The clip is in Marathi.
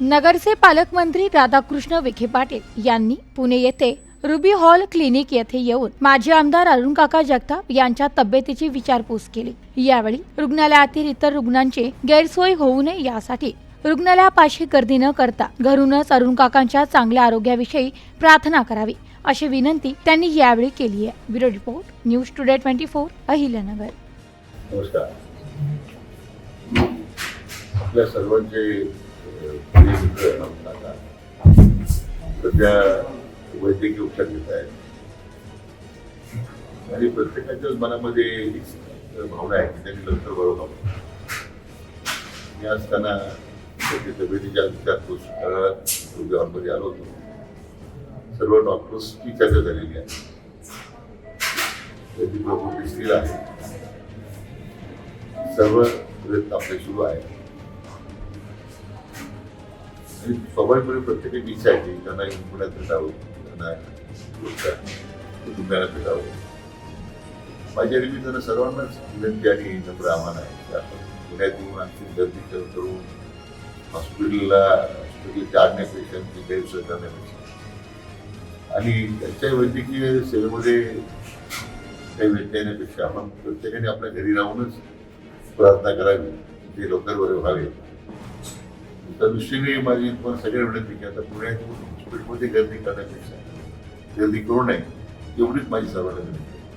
नगरचे पालकमंत्री राधाकृष्ण विखे पाटील यांनी पुणे येथे रुबी हॉल क्लिनिक येथे येऊन माजी आमदार अरुण काका जगताप यांच्या तब्येतीची विचारपूस केली. यावेळी रुग्णालयातील इतर रुग्णांची गैरसोय होऊ नये यासाठी रुग्णालयापाशी गर्दी न करता घरूनच अरुण काकांच्या चांगल्या आरोग्याविषयी प्रार्थना करावी अशी विनंती त्यांनी यावेळी केली आहे. Bureau report news today twenty four Ahilyanagar. नमस्कार. आपल्या सर्वांचे अ, प्रिय मित्र सध्या वैद्यकीय उपचार घेत आहेत. आणि प्रत्येकाच्याच मनामध्ये भावना आहे की त्यांनी लवकर बरं व्हावं. मी असताना त्याची तब्येतीच्या विचारपूस हॉलमध्ये आलो होतो. सर्व डॉक्टर्सची चर्चा झालेली आहे. त्याची प्रकृती स्थिर आहे सर्व प्रयत्न आपले सुरू आहे स्वाभाविकपणे प्रत्येकाची इच्छा आहे की त्यांना पुण्यात भेटावं त्यांना कुटुंबियांना भेटावं. माझ्या निमित्तानं सर्वांनाच विनंती आणि नम्र आव्हान आहे. की आपण पुण्यात येऊन आणखी गर्दी करून करून हॉस्पिटलला हॉस्पिटलच्या आणण्यापेक्षा ती गैरसोय करण्यापेक्षा. आणि त्यांच्या वैद्यकीय सेवेमध्ये काही व्यत्यय येण्यापेक्षा आपण प्रत्येकाने आपल्या घरी राहूनच प्रार्थना करावी. ते लवकर बरे व्हावे. त्या दृष्टीने माझी तुम्हाला सगळ्या विनंती की आता पुण्यात हॉस्पिटलमध्ये गर्दी करण्यापेक्षा गर्दी करू नये एवढीच माझी सर्वांना विनंती.